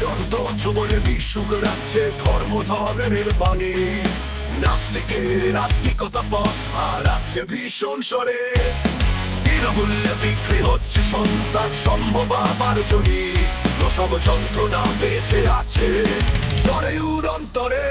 ক্ষুব্ধ যুবনে বিশুক রাখছে ধর্ম ধর্মের বাণী। নাস্তিকের নাস্তিকতা পথ হারাচ্ছে ভীষণ স্বরে। বিনামূল্যে বিক্রি হচ্ছে সন্তান, সম্ভব আবার জমি। প্রসব যন্ত্রণা বেঁচে আছে জ্বরে উদন্তরে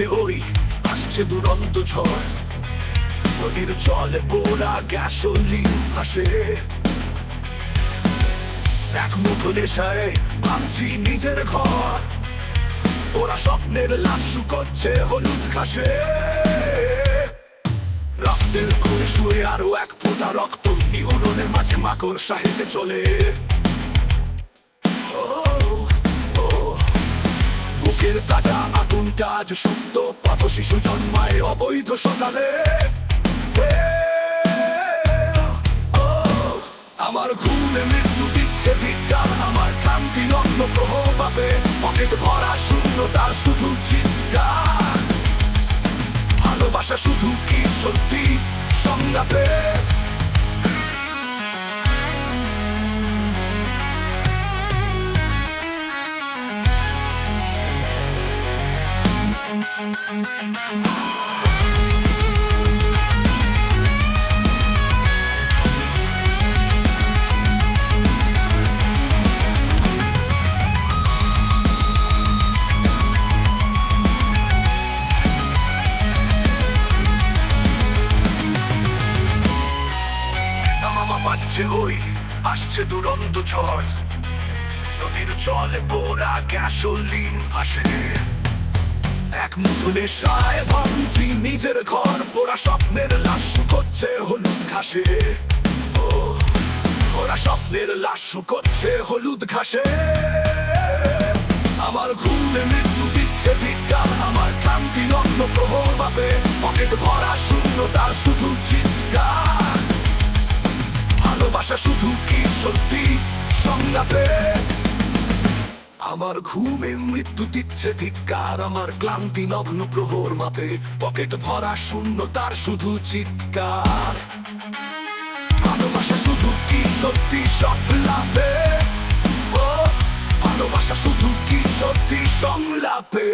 পাচ্ছে ওই আসছে দুরন্ত ঝড় নদীর পোড়া গ্যাসোলিন এক মুঠো নেশায় নিজের ঘর ওরা স্বপ্নের লাশ হলুদ ঘাসে রক্তের খুঁড়ে শুয়ে আরও এক ফোঁটা রক্ত নিহরণের মাঝে মাকড় সাহেবে চলে বুকের তাজা আগুনটা আজ সুপ্ত পথ শিশু জন্মায় অবৈধ সকালে। আমার ঘুমে মৃত্যু দিচ্ছে ধিক্কার আমার ক্লান্তি নগ্ন প্রভাবে পকেট ভরা শূন্যতার শুধু চিৎকার। ভালোবাসা শুধু কি সত্যি সংলাপে? পাচ্ছে ওই আসছে দুরন্ত ঝড় নদীর জলে পোড়া গ্যাসোলিন ভাসে এক মুঠুনে সায় ভাবছি নিজের ঘর পোড়া স্বপ্নের লাশ করছে হলুদ ঘাসে। ওরা স্বপ্নের লাশ করছে হলুদ ঘাসে। আমার ঘুমে মৃত্যু দিচ্ছে ভিক্ষা, আমার ক্লান্তি নগ্ন প্রবল প্রভাবে পকেট ভরা শূন্যতার শুধু চিৎকার। ভালোবাসা শুধু কি সত্যি সংলাপে? আমার ঘুমে মৃত্যু দিচ্ছে ধিক্কার, আমার ক্লান্তি নগ্ন প্রহর মাপে। পকেট ভরা শূন্য তার শুধু চিৎকার। ভালোবাসা শুধু কি সত্যি সংলাপে? ভালোবাসা শুধু কি সত্যি সংলাপে?